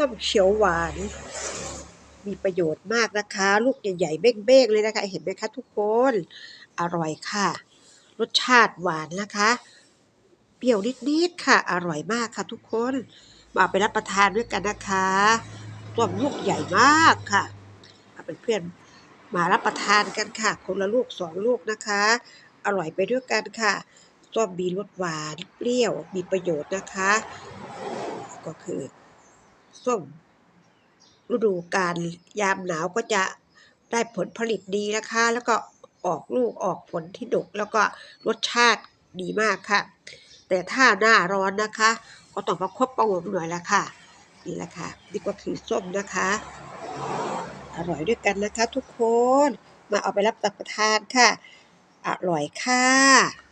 ส้มเขียวหวาน มีประโยชน์มากนะคะ ลูกใหญ่ๆเบ้งๆเลยนะคะ เห็นไหมคะทุกคน อร่อยค่ะ รสชาติหวานนะคะ เปรี้ยวนิดๆค่ะ อร่อยมากค่ะทุกคน มาไปรับประทานด้วยกันนะคะส้มลูกใหญ่มากค่ะเอาเป็นเพื่อนมารับประทานกันค่ะ คนละลูกสองลูกนะคะ อร่อยไปด้วยกันค่ะส้มมีรสหวานเปรี้ยวมีประโยชน์นะคะ ก็คือ ส้มฤดูกาลยามหนาวก็จะได้ผลผลิตดีนะคะ แล้วก็ออกลูกออกผลที่ดก แล้วก็รสชาติดีมากค่ะ แต่ถ้าหน้าร้อนนะคะ ก็ต้องประคบประงมหน่อยละค่ะ นี่แหละค่ะนี่ก็คือส้มนะคะ อร่อยด้วยกันนะคะทุกคนมาเอาไปรับประทานค่ะ อร่อยค่ะ